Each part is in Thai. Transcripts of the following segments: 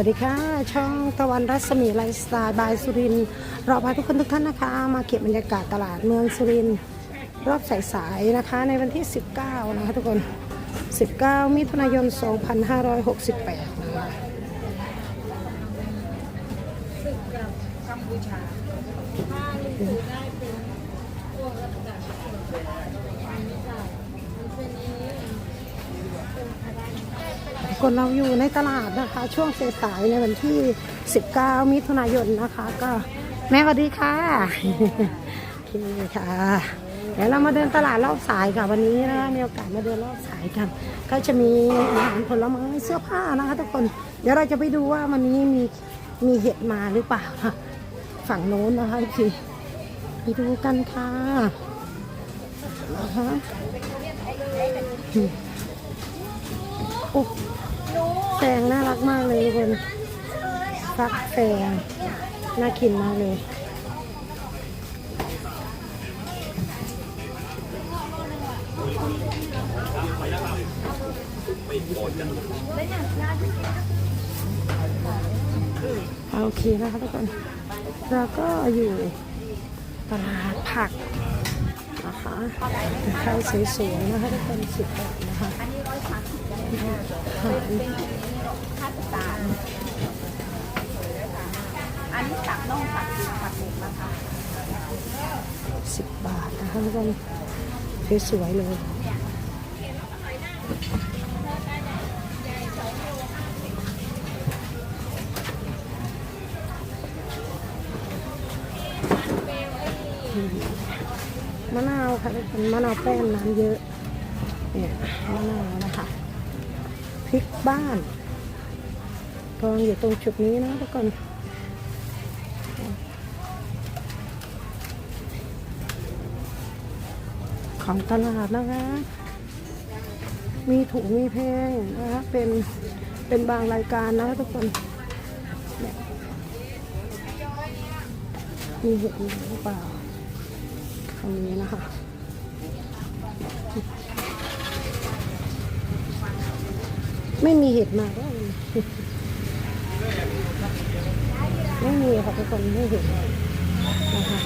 วัสดีค่ะ ช่องตะวันรัศมีไลฟ์สไตล์บายสุรินร์เราพาทุกคนทุกท่านนะคะ มาเก็บบรรยากาศตลาดเมืองสุรินรอบสายๆนะคะ ในวันที่ 19 นะคะทุกคน 19 มิถุนายน 2568 นะคะได้เป็นตัวรัฐบาล คนเราอยู่ในตลาดนะคะ ช่วงสายๆในวันที่ 19 มิถุนายนนะคะ ก็แม่สวัสดีค่ะโอเคค่ะ เดี๋ยวเรามาเดินตลาดรอบสายค่ะวันนี้นะคะมีโอกาสมาเดินรอบสายกัน ก็จะมีอาหารผลไม้เสื้อผ้านะคะ ทุกคนเดี๋ยวเราจะไปดูว่าวันนี้มีมีเห็ดมาหรือเปล่าฝั่งโน้นนะคะทีไปดูกันค่ะนะคะโอ้ แฟงน่ารักมากเลยทุกคนฟักแฟงน่ากินมากเลยโอเคนะคะทุกคนเราก็อยู่ตลาดผักนะคะข้าวสวยๆนะคะทุกคนสิบบาทนะคะ เป็นคาหารอันนี้ตักน่องตักดีตักหมูนะคะสิบบาทนะคะทุกคนสวยๆเลยมะนาวค่ะทุกคนมะนาวแป้นน้ำเยอะเนี่ยมะนาวนะคะ พริกบ้านกองอยู่ตรงจุดนี้นะทุกคนของตลาดนะคะ มีถุงมีเพงนะคะเป็นเป็นบางรายการนะทุกคนมีเห็ดหรือเปล่าตรงนี้นะคะ ไม่มีเห็ดมาก็ไม่มีค่ะทุกคนไม่เห็นนะคะ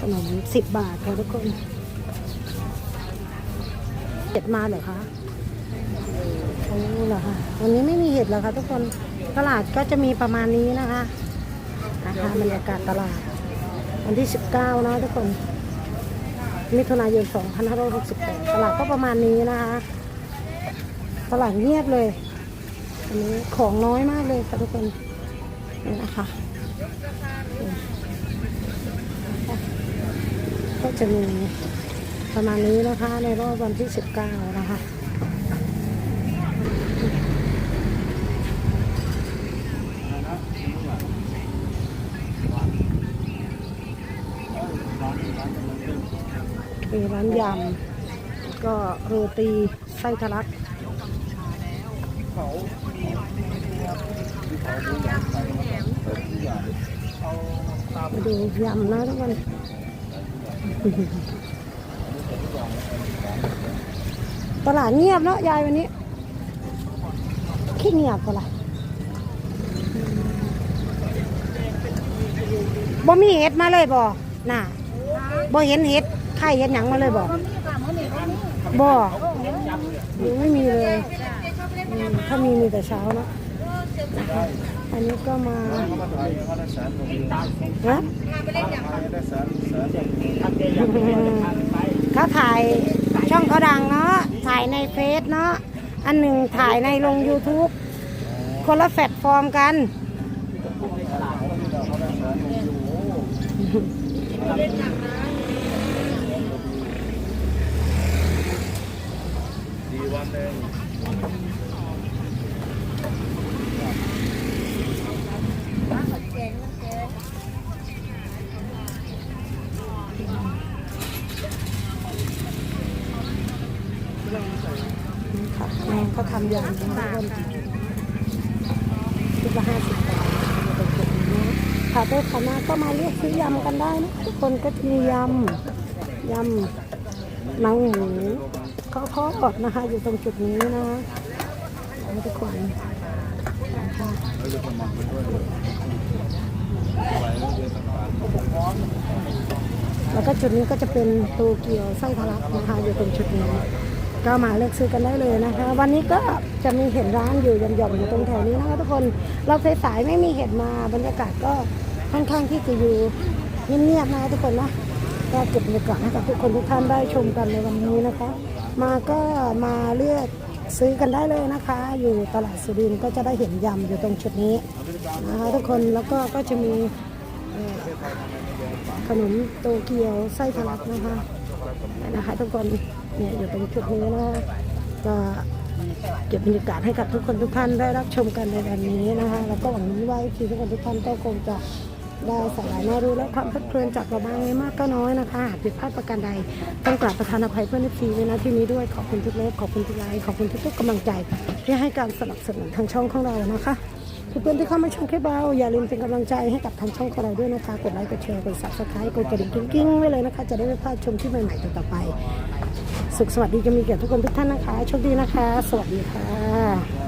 ขนมสิบบาทค่ะทุกคนเห็ดมาเหรอคะโอ้เหรอคะวันนี้ไม่มีเห็ดเหรอคะทุกคนตลาดก็จะมีประมาณนี้นะคะ นะคะบรรยากาศตลาด วันที่ 19 นะทุกคน มิถุนายน 2568 ตลาดก็ประมาณนี้นะคะ ตลาดเงียบเลยอันนี้ของน้อยมากเลยค่ะทุกคนนี่นะคะก็จะมีประมาณนี้นะคะในรอบวันที่ 19 นะคะ มีร้านยำก็โรตีไส้ทะลักมาดูยำนะทุกคนตลาดเงียบเนาะยายวันนี้ขี้เงียบก็ละบ่มีเห็ดมาเลยบ่น่ะบ่เห็นเห็ด ไข่เห็ดหยังมาเลยบ่บ่ยังไม่มีเลยอืมถ้ามีมีแต่เช้าเนาะนะคะอันนี้ก็มาฮะเขาถ่ายช่องเขาดังเนาะถ่ายในเฟซเนาะอันหนึ่งถ่ายในลง YouTube คนละแพลตฟอร์มกัน ดีวันหนึ่งค่ะแม่เขาทำอย่างนี้ทุกคนคิดละห้าสิบบาทเอาไปเก็บนะขาไปขาก็มาเรียกซื้อยำกันได้นะทุกคนก็จะมียำยำหนังหมู ข้าวทอดนะคะ อยู่ตรงจุดนี้นะคะทุกคนแล้วก็จุดนี้ก็จะเป็นโตเกียวไส้ทะลักนะคะอยู่ตรงจุดนี้ก็มาเลือกซื้อกันได้เลยนะคะ วันนี้ก็จะมีเห็นร้านอยู่หย่อมๆอยู่ตรงแถวนี้นะคะทุกคนเราสายไม่มีเห็นมาบรรยากาศก็ค่อนข้างที่จะอยู่เงียบๆนะทุกคนนะก็เก็บบรรยากาศให้กับทุกคนทุกท่านได้ชมกันในวันนี้นะคะ มาก็มาเลือกซื้อกันได้เลยนะคะ อยู่ตลาดสุรินทร์ก็จะได้เห็นยำอยู่ตรงจุดนี้นะคะทุกคนแล้วก็ก็จะมีขนมโตเกียวไส้ทะลักนะคะนะคะทุกคนเนี่ยอยู่ตรงจุดนี้นะคะก็เก็บบรรยากาศให้กับทุกคนทุกท่านได้รับชมกันในวันนี้นะคะแล้วก็หวังว่าที่ทุกคนทุกท่านก็คงจะ ได้สาระน่ารู้และความเพลิดเพลินจากเราบ้างไม่มากก็น้อยนะคะหากผิดพลาดประการใดต้องกราบประธานอภัยเพื่อนทีในนาที่นี้ด้วยขอบคุณทุกเล็บขอบคุณทุกไลค์ขอบคุณทุกๆกำลังใจ ที่ให้การสนับสนุนทางช่องของเรานะคะเพื่อนที่เข้ามาชมคลิปเราอย่าลืมเป็นกำลังใจให้กับทางช่องของเราด้วยนะคะกดไลค์กดแชร์กด subscribe กดกระดิ่งกิ้งๆไว้เลยนะคะ จะได้ไม่พลาดชมที่ใหม่ๆต่อๆไป สุขสวัสดีจะมีแก่ทุกคนทุกท่านนะคะโชคดีนะคะ สวัสดีค่ะ